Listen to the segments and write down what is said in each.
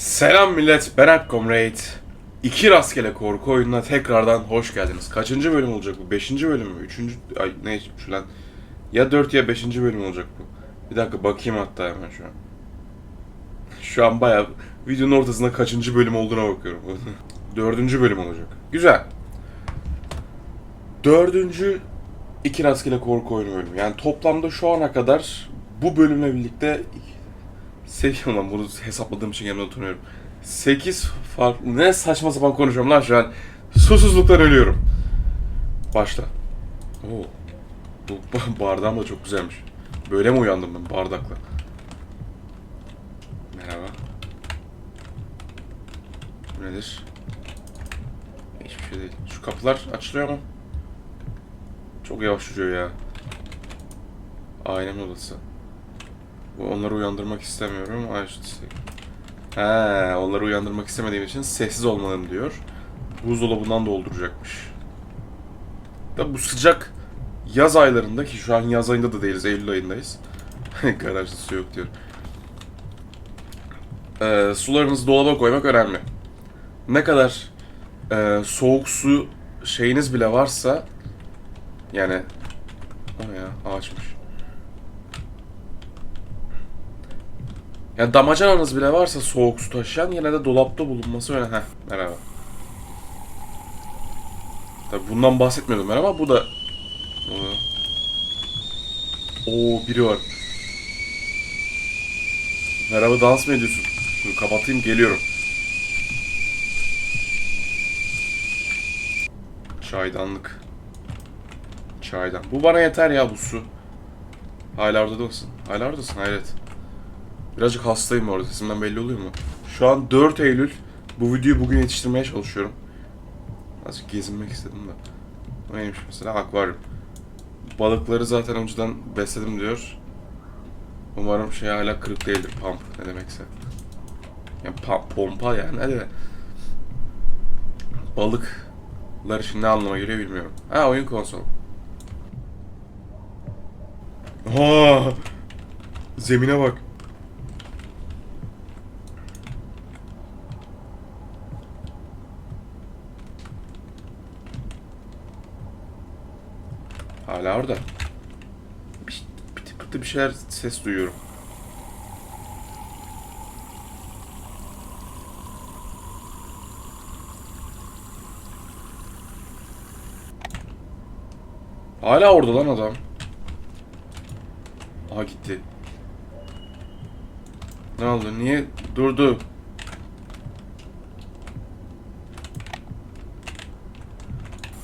Selam millet, ben Comrade. İki rastgele korku oyununa tekrardan hoş geldiniz. Kaçıncı bölüm olacak bu? Beşinci bölüm mü? Üçüncü... Ay ne şu lan? Ya dört ya beşinci bölüm olacak bu. Bir dakika bakayım hatta hemen şu an. Şu an bayağı videonun ortasında kaçıncı bölüm olduğuna bakıyorum. Dördüncü bölüm olacak. Güzel. Dördüncü iki rastgele korku oyunu bölümü. Yani toplamda şu ana kadar bu bölümle birlikte Seviyorum lan bunu hesapladığım için kendime utanıyorum. 8 farklı... Ne saçma sapan konuşuyorum lan şu an. Susuzluktan ölüyorum. Başla. Oo. Bu bardağım da çok güzelmiş. Böyle mi uyandım ben bardakla? Merhaba. Bu nedir? Hiçbir şey değil. Şu kapılar açılıyor mu? Çok yavaş yürüyor ya. Ailemin odası. Onları uyandırmak istemiyorum. Ay, işte. He, onları uyandırmak istemediğim için sessiz olmalarını diyor. Buzdolabından dolduracakmış. Da bu sıcak yaz aylarında ki şu an yaz ayında da değiliz, Eylül ayındayız. Garajda su yok diyor. Ee, sularınızı dolaba koymak önemli. Ne kadar e, soğuk su şeyiniz bile varsa yani o ya ağaçmış. Yani damacananız bile varsa soğuk su taşıyan yine de dolapta bulunması önemli. Heh, merhaba. Tabi bundan bahsetmiyordum ben ama bu da... Oo, biri var. Merhaba dans mı ediyorsun? Dur kapatayım geliyorum. Çaydanlık. Çaydan. Bu bana yeter ya bu su. Hala orada mısın? Hala oradasın hayret. Birazcık hastayım orada sesimden belli oluyor mu? Şu an 4 Eylül. Bu videoyu bugün yetiştirmeye çalışıyorum. Azıcık gezinmek istedim de. O neymiş mesela? Akvaryum. Balıkları zaten önceden besledim diyor. Umarım şey hala kırık değildir. Pump ne demekse. Yani pa- pompa yani ne de. Balıklar için ne anlama geliyor bilmiyorum. Ha oyun konsolu. Aa, zemine bak. Hala orada. Bir, pıtı pıtı bir şeyler ses duyuyorum. Hala orada lan adam. Aha gitti. Ne oldu? Niye durdu?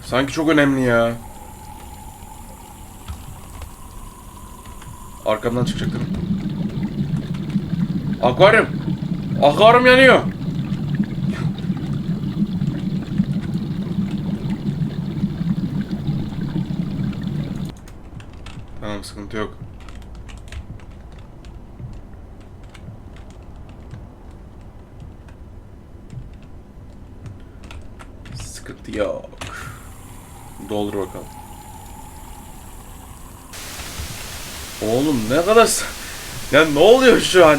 Sanki çok önemli ya. Arkamdan çıkacaktım. Akvaryum. Akvaryum yanıyor. Tamam sıkıntı yok. Sıkıntı yok. Doldur bakalım. Oğlum ne kadar... Ya ne oluyor şu an?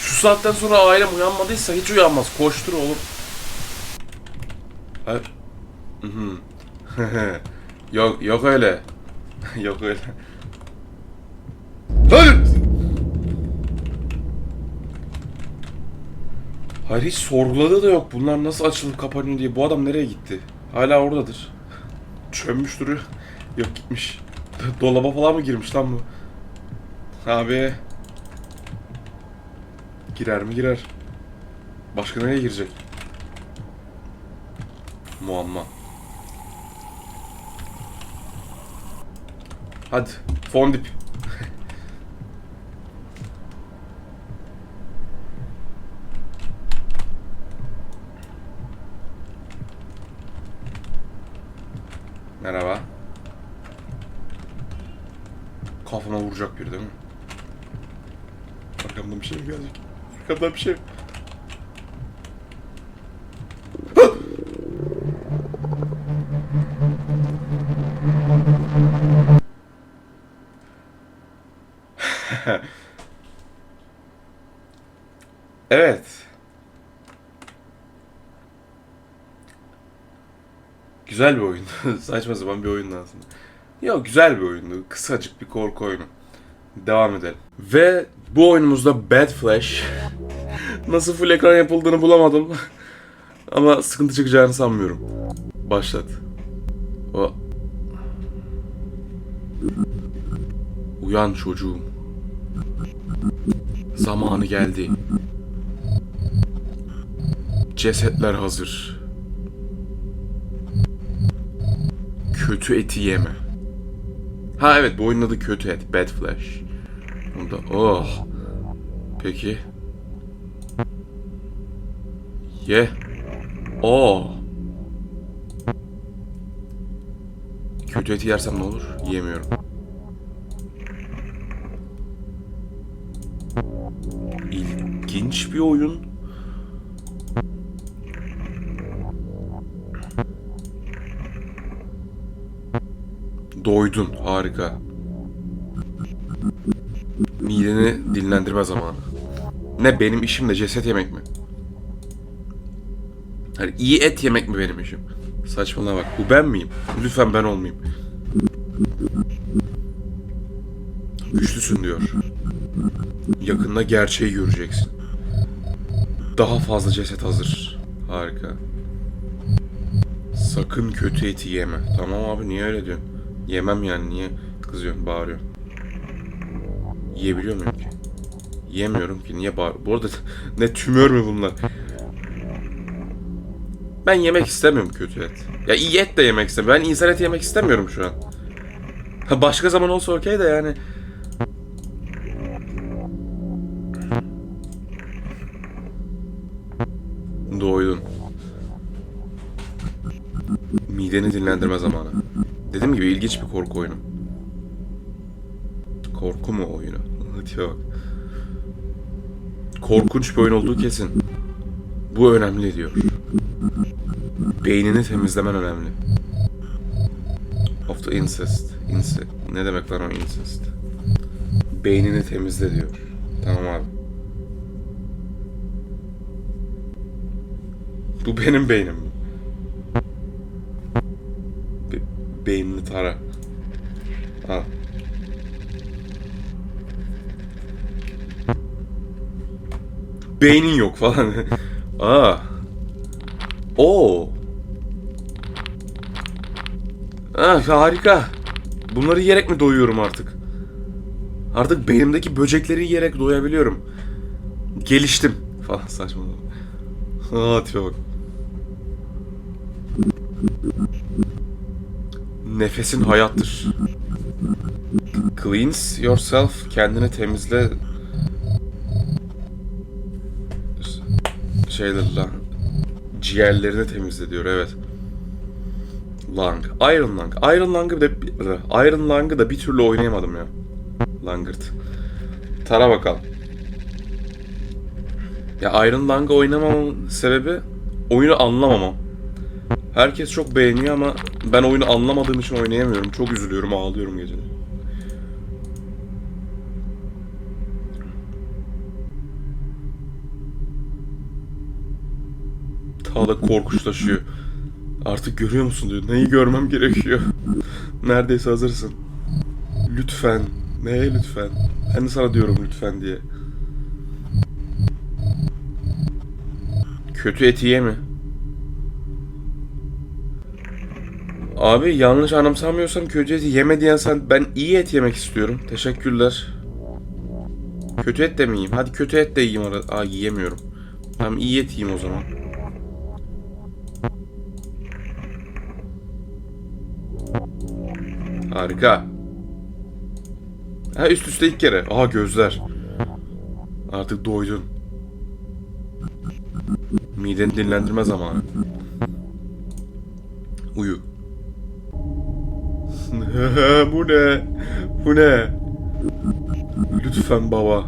Şu saatten sonra ailem uyanmadıysa hiç uyanmaz. Koştur oğlum. Ha? Mhm. yok yok öyle. yok öyle. Hayır. Hayır hiç sorguladığı da yok. Bunlar nasıl açılıp kapanıyor diye. Bu adam nereye gitti? Hala oradadır. Çönmüş duruyor. Yok gitmiş. Dolaba falan mı girmiş lan bu? Abi. Girer mi girer. Başka nereye girecek? Muamma. Hadi. Fondip. Merhaba. Kafama vuracak bir değil mi? Arkamdan bir şey mi gelecek? Arkamdan bir şey mi? evet. Güzel bir oyun. Saçma sapan bir oyun aslında. Yok güzel bir oyundu. Kısacık bir korku oyunu. Devam edelim. Ve bu oyunumuzda Bad Flash. Nasıl full ekran yapıldığını bulamadım. Ama sıkıntı çıkacağını sanmıyorum. Başlat. O. Uyan çocuğum. Zamanı geldi. Cesetler hazır. Kötü eti yeme. Ha evet bu oyunun adı kötü et. Bad Flesh. Bunda oh. Peki. Ye. Oh. Kötü eti yersem ne olur? Yiyemiyorum. İlginç bir oyun. Doydun. Harika. Mideni dinlendirme zamanı. Ne benim işim de ceset yemek mi? Hani iyi et yemek mi benim işim? Saçmalama bak. Bu ben miyim? Lütfen ben olmayayım. Güçlüsün diyor. Yakında gerçeği göreceksin. Daha fazla ceset hazır. Harika. Sakın kötü eti yeme. Tamam abi niye öyle diyorsun? Yemem yani niye kızıyorsun, bağırıyorsun? Yiyebiliyor muyum ki? Yemiyorum ki niye bağır... Bu arada ne tümör mü bunlar? Ben yemek istemiyorum kötü et. Ya iyi et de yemek istemiyorum. Ben insan eti yemek istemiyorum şu an. Başka zaman olsa okey de yani. Doydun. Mideni dinlendirme zamanı. İlginç bir korku oyunu. Korku mu oyunu? Hadi bak. Korkunç bir oyun olduğu kesin. Bu önemli diyor. Beynini temizlemen önemli. Of the incest. incest. Ne demek lan o incest? Beynini temizle diyor. Tamam abi. Bu benim beynim beynini tara. Al. Beynin yok falan. Aa. Oo. Ah harika. Bunları yiyerek mi doyuyorum artık? Artık beynimdeki böcekleri yiyerek doyabiliyorum. Geliştim falan saçmalama. Tipe bak. Nefesin hayattır. Cleanse yourself, kendini temizle. Şeyler lan. Ciğerlerini temizle diyor evet. Lung. Iron Lung. Iron Lung'ı da Iron Lung'ı da bir türlü oynayamadım ya. Langırt. Tara bakalım. Ya Iron Lung'ı oynamamamın sebebi oyunu anlamamam. Herkes çok beğeniyor ama ben oyunu anlamadığım için oynayamıyorum. Çok üzülüyorum, ağlıyorum geceleri. Ta da korkunçlaşıyor. Artık görüyor musun diyor. Neyi görmem gerekiyor? Neredeyse hazırsın. Lütfen. Neye lütfen? Ben de sana diyorum lütfen diye. Kötü eti yeme. Abi yanlış anımsamıyorsam kötü eti yeme diyen sen ben iyi et yemek istiyorum. Teşekkürler. Kötü et de mi yiyeyim? Hadi kötü et de yiyeyim arada. Aa yiyemiyorum. Tamam iyi et yiyeyim o zaman. Harika. Ha üst üste ilk kere. Aha gözler. Artık doydun. Mideni dinlendirme zamanı. Uyu. Bu ne? Bu ne? Lütfen baba.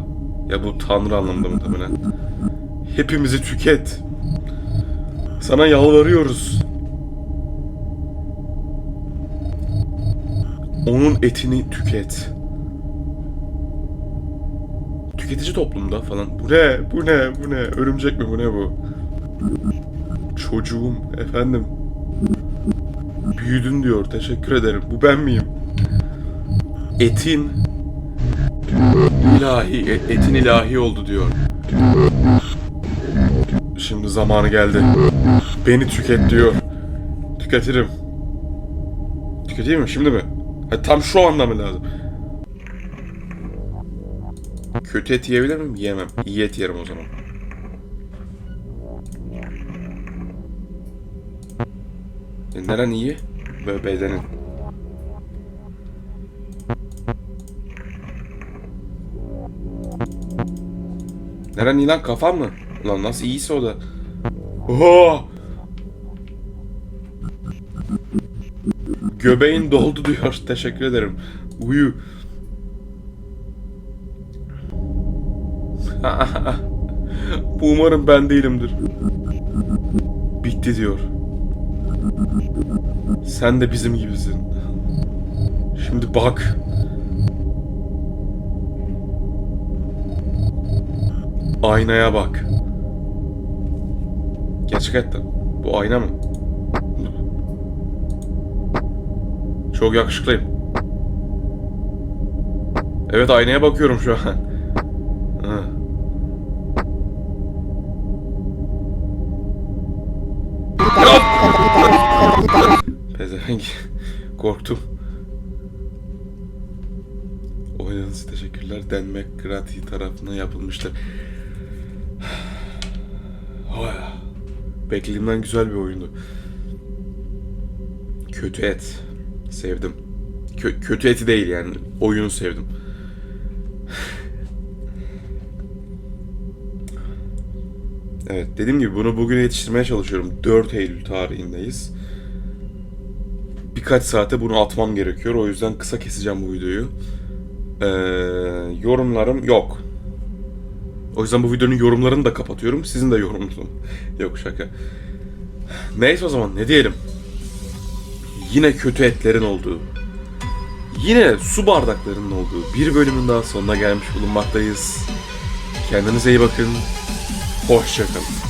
Ya bu tanrı anlamında muhtemelen. Hepimizi tüket. Sana yalvarıyoruz. Onun etini tüket. tüketici toplumda falan. Bu ne? Bu ne? Bu ne? Örümcek mi? Bu ne bu? Çocuğum efendim. Büyüdün diyor. Teşekkür ederim. Bu ben miyim? Etin ilahi, e- etin ilahi oldu diyor. Şimdi zamanı geldi. Beni tüket diyor. Tüketirim. Tüketeyim mi? Şimdi mi? Ha, tam şu anda mı lazım? Kötü et yiyebilir miyim? Yiyemem. İyi et yerim o zaman. E, neren iyi? Böyle bedenin. Neren iyi lan kafan mı? Ulan nasıl iyiyse o da. Oha! Göbeğin doldu diyor. Teşekkür ederim. Uyu. Bu umarım ben değilimdir. Bitti diyor. Sen de bizim gibisin. Şimdi bak. Aynaya bak. Gerçekten. Bu ayna mı? Çok yakışıklıyım. Evet aynaya bakıyorum şu an. Pezevenk. Korktum. Oynadığınız teşekkürler. Dan McGrathy tarafından yapılmıştır. Beklediğimden güzel bir oyundu. Kötü et. Sevdim. Kö- kötü eti değil yani. Oyunu sevdim. Evet dediğim gibi bunu bugün yetiştirmeye çalışıyorum. 4 Eylül tarihindeyiz. Birkaç saate bunu atmam gerekiyor. O yüzden kısa keseceğim bu videoyu. Ee, yorumlarım yok. O yüzden bu videonun yorumlarını da kapatıyorum. Sizin de yorumunuz. yok şaka. Neyse o zaman ne diyelim. Yine kötü etlerin olduğu, yine su bardaklarının olduğu bir bölümün daha sonuna gelmiş bulunmaktayız. Kendinize iyi bakın. Hoşçakalın.